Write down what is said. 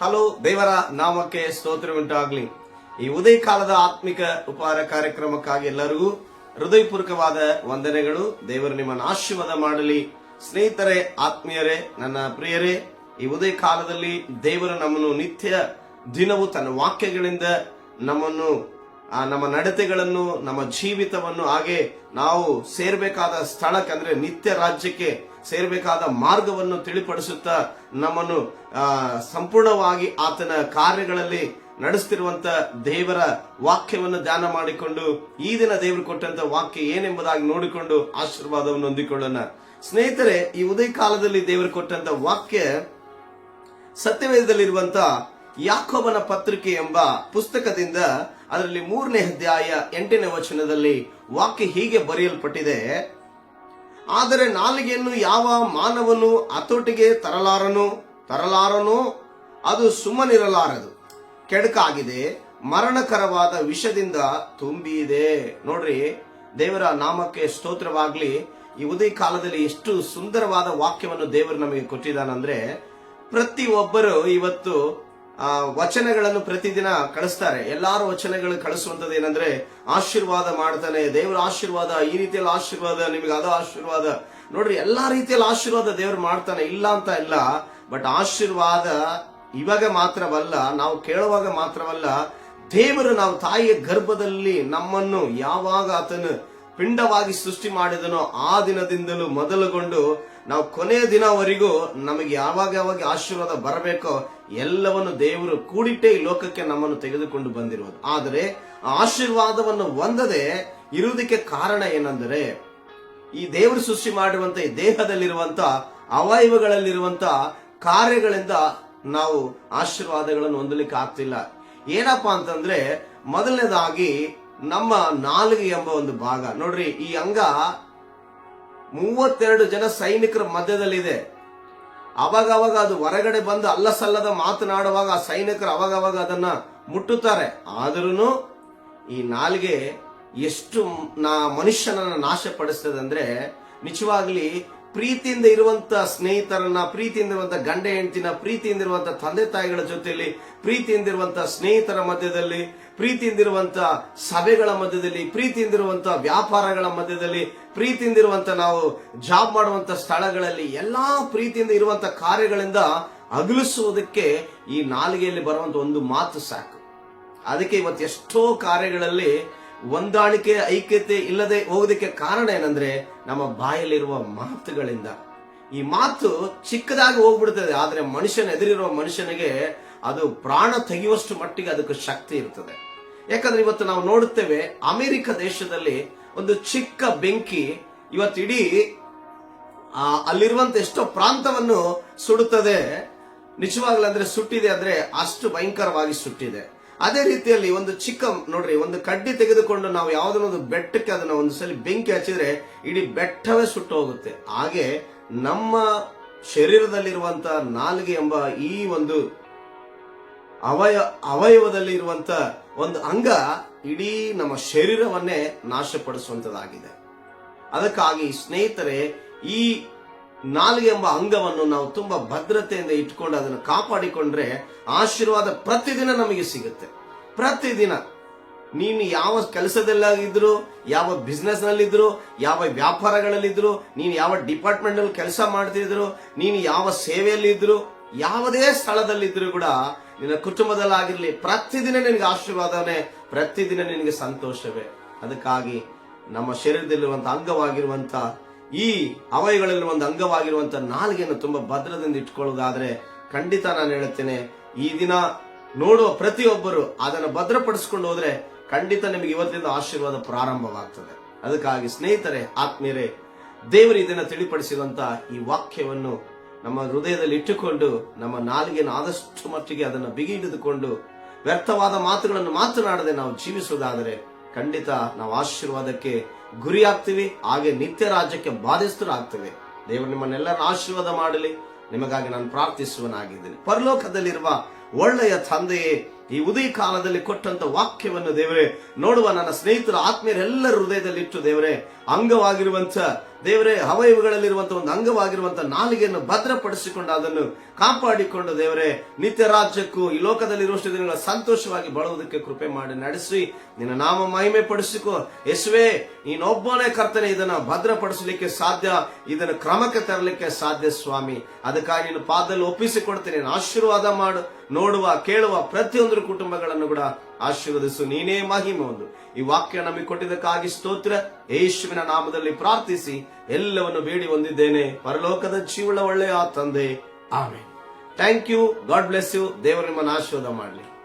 Hello ದೇವರ ನಾಮಕ್ಕೆ ಸ್ತೋತ್ರ ಉಂಟಾಗ್ಲಿ. ಈ ಉದಯ ಕಾಲದ ಆತ್ಮಿಕ ಉಪಹಾರ ಕಾರ್ಯಕ್ರಮಕ್ಕಾಗಿ ಎಲ್ಲರಿಗೂ ಹೃದಯಪೂರ್ವಕವಾದ ವಂದನೆಗಳು. ದೇವರು ನಿಮ್ಮನ್ನು ಆಶೀರ್ವಾದ ಮಾಡಲಿ. ಸ್ನೇಹಿತರೇ, ಆತ್ಮೀಯರೇ, ನನ್ನ ಪ್ರಿಯರೇ, ಈ ಉದಯ ಕಾಲದಲ್ಲಿ ದೇವರು ನಮ್ಮನ್ನು ನಿತ್ಯ ದಿನವೂ ತನ್ನ ವಾಕ್ಯಗಳಿಂದ ನಮ್ಮನ್ನು ಆ ನಮ್ಮ ನಡತೆಗಳನ್ನು, ನಮ್ಮ ಜೀವಿತವನ್ನು ಹಾಗೆ ನಾವು ಸೇರ್ಬೇಕಾದ ಸ್ಥಳಕ್ಕೆ ಅಂದ್ರೆ ನಿತ್ಯ ರಾಜ್ಯಕ್ಕೆ ಸೇರ್ಬೇಕಾದ ಮಾರ್ಗವನ್ನು ತಿಳಿಪಡಿಸುತ್ತಾ ನಮ್ಮನ್ನು ಸಂಪೂರ್ಣವಾಗಿ ಆತನ ಕಾರ್ಯಗಳಲ್ಲಿ ನಡೆಸ್ತಿರುವಂತ ದೇವರ ವಾಕ್ಯವನ್ನು ಧ್ಯಾನ ಮಾಡಿಕೊಂಡು ಈ ದಿನ ದೇವರು ಕೊಟ್ಟಂತ ವಾಕ್ಯ ಏನೆಂಬುದಾಗಿ ನೋಡಿಕೊಂಡು ಆಶೀರ್ವಾದವನ್ನು ಹೊಂದಿಕೊಳ್ಳೋಣ. ಸ್ನೇಹಿತರೆ, ಈ ಉದಯ ಕಾಲದಲ್ಲಿ ದೇವರು ಕೊಟ್ಟಂತ ವಾಕ್ಯ ಸತ್ಯವೇದದಲ್ಲಿರುವಂತ ಯಾಕೋಬನ ಪತ್ರಿಕೆ ಎಂಬ ಪುಸ್ತಕದಿಂದ ಅದರಲ್ಲಿ ಮೂರನೇ ಅಧ್ಯಾಯ ಎಂಟನೇ ವಚನದಲ್ಲಿ ವಾಕ್ಯ ಹೀಗೆ ಬರೆಯಲ್ಪಟ್ಟಿದೆ. ಆದರೆ ನಾಲಿಗೆಯನ್ನು ಯಾವ ಮಾನವನು ಹತೋಟಿಗೆ ತರಲಾರನು? ತರಲಾರನು? ಅದು ಸುಮ್ಮನಿರಲಾರದು. ಕೆಡಕಾಗಿದೆ. ಮರಣಕರವಾದ ವಿಷದಿಂದ ತುಂಬಿದೆ. ನೋಡ್ರಿ, ದೇವರ ನಾಮಕ್ಕೆ ಸ್ತೋತ್ರವಾಗ್ಲಿ, ಈ ಉದಯ ಕಾಲದಲ್ಲಿ ಎಷ್ಟು ಸುಂದರವಾದ ವಾಕ್ಯವನ್ನು ದೇವರು ನಮಗೆ ಕೊಟ್ಟಿದ್ದಾನಂದ್ರೆ ಪ್ರತಿ ಒಬ್ಬರು ಇವತ್ತು ಆ ವಚನಗಳನ್ನು ಪ್ರತಿದಿನ ಕಳಿಸ್ತಾರೆ. ಎಲ್ಲಾರು ವಚನಗಳು ಕಳಿಸುವಂತದ್ದು ಏನಂದ್ರೆ, ಆಶೀರ್ವಾದ ಮಾಡ್ತಾನೆ, ದೇವರ ಆಶೀರ್ವಾದ, ಈ ರೀತಿಯಲ್ಲಿ ಆಶೀರ್ವಾದ, ನಿಮಗೆ ಅದು ಆಶೀರ್ವಾದ. ನೋಡ್ರಿ, ಎಲ್ಲಾ ರೀತಿಯಲ್ಲಿ ಆಶೀರ್ವಾದ ದೇವ್ರು ಮಾಡ್ತಾನೆ. ಇಲ್ಲ ಅಂತ ಇಲ್ಲ, ಬಟ್ ಆಶೀರ್ವಾದ ಇವಾಗ ಮಾತ್ರವಲ್ಲ, ನಾವು ಕೇಳುವಾಗ ಮಾತ್ರವಲ್ಲ, ದೇವರು ನಾವು ತಾಯಿಯ ಗರ್ಭದಲ್ಲಿ ನಮ್ಮನ್ನು ಯಾವಾಗ ಆತನು ಪಿಂಡವಾಗಿ ಸೃಷ್ಟಿ ಮಾಡಿದನೋ ಆ ದಿನದಿಂದಲೂ ಮೊದಲುಗೊಂಡು ನಾವು ಕೊನೆಯ ದಿನವರೆಗೂ ನಮಗೆ ಯಾವಾಗ ಯಾವಾಗ ಆಶೀರ್ವಾದ ಬರಬೇಕೋ ಎಲ್ಲವನ್ನು ದೇವರು ಕೂಡಿಟ್ಟೇ ಈ ಲೋಕಕ್ಕೆ ನಮ್ಮನ್ನು ತೆಗೆದುಕೊಂಡು ಬಂದಿರುವುದು. ಆದರೆ ಆಶೀರ್ವಾದವನ್ನು ಹೊಂದದೆ ಇರುವುದಕ್ಕೆ ಕಾರಣ ಏನೆಂದರೆ ಈ ದೇವರು ಸೃಷ್ಟಿ ಮಾಡುವಂತ ಈ ದೇಹದಲ್ಲಿರುವಂತ ಅವಯವಗಳಲ್ಲಿರುವಂತ ಕಾರ್ಯಗಳಿಂದ ನಾವು ಆಶೀರ್ವಾದಗಳನ್ನು ಹೊಂದಲಿಕ್ಕೆ ಆಗ್ತಿಲ್ಲ. ಏನಪ್ಪಾ ಅಂತಂದ್ರೆ ಮೊದಲನೇದಾಗಿ ನಮ್ಮ ನಾಲಿಗೆ ಎಂಬ ಒಂದು ಭಾಗ. ನೋಡ್ರಿ, ಈ ಅಂಗ ಮೂವತ್ತೆರಡು ಜನ ಸೈನಿಕರ ಮಧ್ಯದಲ್ಲಿದೆ. ಅವಾಗ ಅವಾಗ ಅದು ಹೊರಗಡೆ ಬಂದು ಅಲ್ಲ ಸಲ್ಲದ ಮಾತನಾಡುವಾಗ ಆ ಸೈನಿಕರು ಅವಾಗ ಅವಾಗ ಅದನ್ನ ಮುಟ್ಟುತ್ತಾರೆ. ಆದ್ರೂ ಈ ನಾಲ್ಗೆ ಎಷ್ಟು ನಾ ಮನುಷ್ಯನನ್ನ ನಾಶಪಡಿಸ್ತದೆ ಅಂದ್ರೆ ನಿಜವಾಗ್ಲಿ ಪ್ರೀತಿಯಿಂದ ಇರುವಂತ ಸ್ನೇಹಿತರನ್ನ, ಪ್ರೀತಿಯಿಂದ ಇರುವಂತ ಗಂಡ ಹೆಂಡತಿನ, ಪ್ರೀತಿಯಿಂದ ಇರುವಂತ ತಂದೆ ತಾಯಿಗಳ ಜೊತೆಯಲ್ಲಿ, ಪ್ರೀತಿಯಿಂದ ಇರುವಂತ ಸ್ನೇಹಿತರ ಮಧ್ಯದಲ್ಲಿ, ಪ್ರೀತಿಯಿಂದ ಪ್ರೀತಿಯಿಂದಿರುವಂತ ಸಭೆಗಳ ಮಧ್ಯದಲ್ಲಿ, ಪ್ರೀತಿಯಿಂದ ಪ್ರೀತಿಯಿಂದಿರುವಂತ ವ್ಯಾಪಾರಗಳ ಮಧ್ಯದಲ್ಲಿ, ಪ್ರೀತಿಯಿಂದ ಪ್ರೀತಿಯಿಂದಿರುವಂತ ನಾವು ಜಾಬ್ ಮಾಡುವಂತ ಸ್ಥಳಗಳಲ್ಲಿ ಎಲ್ಲಾ ಪ್ರೀತಿಯಿಂದ ಇರುವಂತ ಕಾರ್ಯಗಳಿಂದ ಅಗಲಿಸುವುದಕ್ಕೆ ಈ ನಾಲಿಗೆಯಲ್ಲಿ ಬರುವಂತ ಒಂದು ಮಾತು ಸಾಕು. ಅದಕ್ಕೆ ಇವತ್ತು ಎಷ್ಟೋ ಕಾರ್ಯಗಳಲ್ಲಿ ಹೊಂದಾಣಿಕೆ, ಐಕ್ಯತೆ ಇಲ್ಲದೆ ಹೋಗೋದಕ್ಕೆ ಕಾರಣ ಏನಂದ್ರೆ ನಮ್ಮ ಬಾಯಲ್ಲಿರುವ ಮಾತುಗಳಿಂದ. ಈ ಮಾತು ಚಿಕ್ಕದಾಗಿ ಹೋಗ್ಬಿಡ್ತದೆ, ಆದ್ರೆ ಮನುಷ್ಯನ ಎದುರಿರುವ ಮನುಷ್ಯನಿಗೆ ಅದು ಪ್ರಾಣ ತೆಗೆಯುವಷ್ಟು ಮಟ್ಟಿಗೆ ಅದಕ್ಕೆ ಶಕ್ತಿ ಇರ್ತದೆ. ಯಾಕಂದ್ರೆ ಇವತ್ತು ನಾವು ನೋಡುತ್ತೇವೆ, ಅಮೆರಿಕ ದೇಶದಲ್ಲಿ ಒಂದು ಚಿಕ್ಕ ಬೆಂಕಿ ಇವತ್ತು ಇಡೀ ಅಲ್ಲಿರುವಂತ ಎಷ್ಟೋ ಪ್ರಾಂತವನ್ನು ಸುಡುತ್ತದೆ. ನಿಜವಾಗ್ಲಂದ್ರೆ ಸುಟ್ಟಿದೆ ಅಂದ್ರೆ ಅಷ್ಟು ಭಯಂಕರವಾಗಿ ಸುಟ್ಟಿದೆ. ಅದೇ ರೀತಿಯಲ್ಲಿ ಒಂದು ಚಿಕ್ಕ, ನೋಡ್ರಿ, ಒಂದು ಕಡ್ಡಿ ತೆಗೆದುಕೊಂಡು ನಾವು ಯಾವುದನ್ನ ಒಂದು ಬೆಟ್ಟಕ್ಕೆ ಅದನ್ನ ಒಂದು ಸಲ ಬೆಂಕಿ ಹಚ್ಚಿದ್ರೆ ಇಡೀ ಬೆಟ್ಟವೇ ಸುಟ್ಟು ಹೋಗುತ್ತೆ. ಹಾಗೆ ನಮ್ಮ ಶರೀರದಲ್ಲಿರುವಂತ ನಾಲ್ಗೆ ಎಂಬ ಈ ಒಂದು ಅವಯ ಅವಯವದಲ್ಲಿ ಇರುವಂತ ಒಂದು ಅಂಗ ಇಡೀ ನಮ್ಮ ಶರೀರವನ್ನೇ ನಾಶಪಡಿಸುವಂತದಾಗಿದೆ. ಅದಕ್ಕಾಗಿ ಸ್ನೇಹಿತರೆ, ಈ ನಾಲಿಗೆ ಎಂಬ ಅಂಗವನ್ನು ನಾವು ತುಂಬಾ ಭದ್ರತೆಯಿಂದ ಇಟ್ಕೊಂಡು ಅದನ್ನು ಕಾಪಾಡಿಕೊಂಡ್ರೆ ಆಶೀರ್ವಾದ ಪ್ರತಿದಿನ ನಮಗೆ ಸಿಗುತ್ತೆ. ಪ್ರತಿದಿನ. ನೀನು ಯಾವ ಕೆಲಸದಲ್ಲಾಗಿದ್ರು, ಯಾವ ಬಿಸ್ನೆಸ್ ನಲ್ಲಿದ್ರು ಯಾವ ವ್ಯಾಪಾರಗಳಲ್ಲಿದ್ರು, ನೀನು ಯಾವ ಡಿಪಾರ್ಟ್ಮೆಂಟ್ನಲ್ಲಿ ಕೆಲಸ ಮಾಡ್ತಿದ್ರು, ನೀನು ಯಾವ ಸೇವೆಯಲ್ಲಿದ್ರು, ಯಾವುದೇ ಸ್ಥಳದಲ್ಲಿದ್ರು ಕೂಡ ನಿನ್ನ ಕುಟುಂಬದಲ್ಲಾಗಿರ್ಲಿ, ಪ್ರತಿದಿನ ನಿನಗೆ ಆಶೀರ್ವಾದವೇ, ಪ್ರತಿದಿನ ನಿನಗೆ ಸಂತೋಷವೇ. ಅದಕ್ಕಾಗಿ ನಮ್ಮ ಶರೀರದಲ್ಲಿರುವಂತ ಅಂಗವಾಗಿರುವಂತ ಈ ಅವಯಗಳಲ್ಲಿ ಒಂದು ಅಂಗವಾಗಿರುವಂತ ನಾಲಿಗೆಯನ್ನು ತುಂಬಾ ಭದ್ರದಿಂದ ಇಟ್ಕೊಳ್ಳೋದಾದ್ರೆ ಖಂಡಿತ ನಾನು ಹೇಳುತ್ತೇನೆ ಈ ದಿನ ನೋಡುವ ಪ್ರತಿಯೊಬ್ಬರು ಅದನ್ನು ಭದ್ರಪಡಿಸ್ಕೊಂಡು ಹೋದ್ರೆ ಖಂಡಿತ ನಿಮಗೆ ಇವತ್ತಿಂದ ಆಶೀರ್ವಾದ ಪ್ರಾರಂಭವಾಗ್ತದೆ. ಅದಕ್ಕಾಗಿ ಸ್ನೇಹಿತರೆ, ಆತ್ಮೀಯರೇ, ದೇವರು ಇದನ್ನು ತಿಳಿಪಡಿಸಿದಂತ ಈ ವಾಕ್ಯವನ್ನು ನಮ್ಮ ಹೃದಯದಲ್ಲಿ ಇಟ್ಟುಕೊಂಡು, ನಮ್ಮ ನಾಲಿಗೆಯನ್ನು ಆದಷ್ಟು ಮಟ್ಟಿಗೆ ಅದನ್ನು ಬಿಗಿ ಹಿಡಿದುಕೊಂಡು, ವ್ಯರ್ಥವಾದ ಮಾತುಗಳನ್ನು ಮಾತನಾಡದೆ ನಾವು ಜೀವಿಸುವುದಾದರೆ ಖಂಡಿತ ನಾವು ಆಶೀರ್ವಾದಕ್ಕೆ ಗುರಿ ಆಗ್ತೀವಿ ಹಾಗೆ ನಿತ್ಯ ರಾಜ್ಯಕ್ಕೆ ಬಾಧಿಸ್ತರಾಗ್ತೀವಿ ದೇವರು ನಿಮ್ಮನ್ನೆಲ್ಲರ ಆಶೀರ್ವಾದ ಮಾಡಲಿ. ನಿಮಗಾಗಿ ನಾನು ಪ್ರಾರ್ಥಿಸುವನಾಗಿದ್ದೇನೆ ಪರಲೋಕದಲ್ಲಿರುವ ಒಳ್ಳೆಯ ತಂದೆಯೇ, ಈ ಉದಯ ಕಾಲದಲ್ಲಿ ಕೊಟ್ಟಂತ ವಾಕ್ಯವನ್ನು ದೇವರೇ, ನೋಡುವ ನನ್ನ ಸ್ನೇಹಿತರ ಆತ್ಮೀಯರೆಲ್ಲರ ಹೃದಯದಲ್ಲಿ ಇಟ್ಟು ದೇವರೇ ಅಂಗವಾಗಿರುವಂತ ದೇವರೇ ಅವಯವಗಳಲ್ಲಿರುವಂತಹ ಒಂದು ಅಂಗವಾಗಿರುವಂತಹ ನಾಲಿಗೆಯನ್ನು ಭದ್ರಪಡಿಸಿಕೊಂಡು ಅದನ್ನು ಕಾಪಾಡಿಕೊಂಡು ದೇವರೇ, ನಿತ್ಯ ರಾಜ್ಯಕ್ಕೂ ಈ ಲೋಕದಲ್ಲಿರುವಷ್ಟು ದಿನಗಳ ಸಂತೋಷವಾಗಿ ಬಾಳುವುದಕ್ಕೆ ಕೃಪೆ ಮಾಡಿ ನಡೆಸಿ, ನಿನ್ನ ನಾಮ ಮಹಿಮೆ ಪಡಿಸಿಕೊ ಯೇಸುವೆ, ನೀನೊಬ್ಬನೇ ಕರ್ತನೆ, ಇದನ್ನ ಭದ್ರಪಡಿಸಲಿಕ್ಕೆ ಸಾಧ್ಯ, ಇದನ್ನು ಕ್ರಮಕ್ಕೆ ತರಲಿಕ್ಕೆ ಸಾಧ್ಯ ಸ್ವಾಮಿ. ಅದಕ್ಕಾಗಿ ನೀನು ಪಾದದಲ್ಲಿ ಒಪ್ಪಿಸಿಕೊಡ್ತೇನೆ ಆಶೀರ್ವಾದ ಮಾಡು. ನೋಡುವ, ಕೇಳುವ ಪ್ರತಿಯೊಂದು ಕುಟುಂಬಗಳನ್ನು ಕೂಡ ಆಶೀರ್ವದಿಸು. ನೀನೇ ಮಹಿಮೆ ಒಂದು. ಈ ವಾಕ್ಯ ನಮಗೆ ಕೊಟ್ಟಿದ್ದಕ್ಕಾಗಿ ಸ್ತೋತ್ರ. ಯೇಸುವಿನ ನಾಮದಲ್ಲಿ ಪ್ರಾರ್ಥಿಸಿ ಎಲ್ಲವನ್ನು ಬೇಡಿ ಹೊಂದಿದ್ದೇನೆ. ಪರಲೋಕದ ಜೀವಳ ಒಳ್ಳೆಯ ತಂದೆ. ಆಮೇಲೆ thank you God bless you ದೇವರು ನಿಮ್ಮನ್ನು ಆಶೀರ್ವಾದ ಮಾಡಲಿ.